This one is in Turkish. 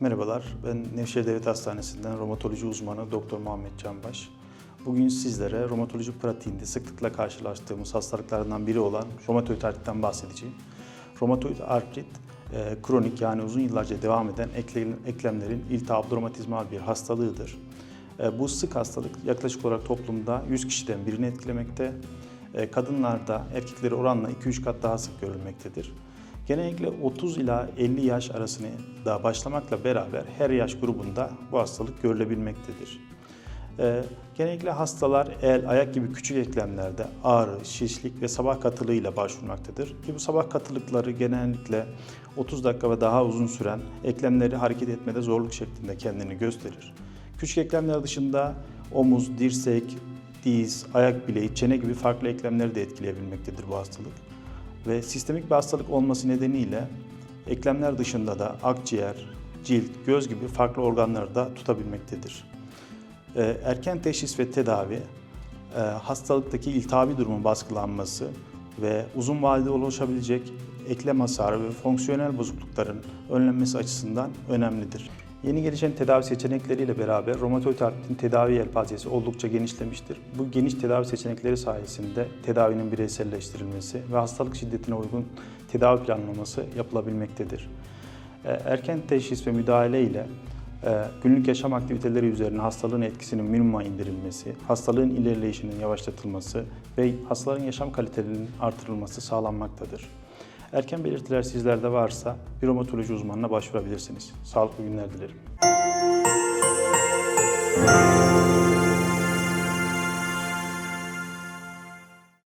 Merhabalar, ben Nevşehir Devlet Hastanesi'nden romatoloji uzmanı Doktor Muhammed Canbaş. Bugün sizlere romatoloji pratiğinde sıklıkla karşılaştığımız hastalıklardan biri olan romatoid artritten bahsedeceğim. Romatoid artrit, e, kronik yani uzun yıllarca devam eden ekle- eklemlerin iltihaplı romatizmal bir hastalığıdır. E, bu sık hastalık yaklaşık olarak toplumda 100 kişiden birini etkilemekte. E, kadınlarda erkekleri oranla 2-3 kat daha sık görülmektedir. Genellikle 30 ila 50 yaş arasını da başlamakla beraber her yaş grubunda bu hastalık görülebilmektedir. Ee, genellikle hastalar el, ayak gibi küçük eklemlerde ağrı, şişlik ve sabah katılığıyla başvurmaktadır. Ki bu sabah katılıkları genellikle 30 dakika ve daha uzun süren eklemleri hareket etmede zorluk şeklinde kendini gösterir. Küçük eklemler dışında omuz, dirsek, diz, ayak bileği, çene gibi farklı eklemleri de etkileyebilmektedir bu hastalık ve sistemik bir hastalık olması nedeniyle eklemler dışında da akciğer, cilt, göz gibi farklı organları da tutabilmektedir. Ee, Erken teşhis ve tedavi, e, hastalıktaki iltihabi durumun baskılanması ve uzun vadede oluşabilecek eklem hasarı ve fonksiyonel bozuklukların önlenmesi açısından önemlidir. Yeni gelişen tedavi seçenekleriyle beraber romatoid artritin tedavi yelpazesi oldukça genişlemiştir. Bu geniş tedavi seçenekleri sayesinde tedavinin bireyselleştirilmesi ve hastalık şiddetine uygun tedavi planlaması yapılabilmektedir. E, Erken teşhis ve müdahale ile e, günlük yaşam aktiviteleri üzerine hastalığın etkisinin minimuma indirilmesi, hastalığın ilerleyişinin yavaşlatılması ve hastaların yaşam kalitelerinin artırılması sağlanmaktadır. Erken belirtiler sizlerde varsa bir romatoloji uzmanına başvurabilirsiniz. Sağlıklı günler dilerim.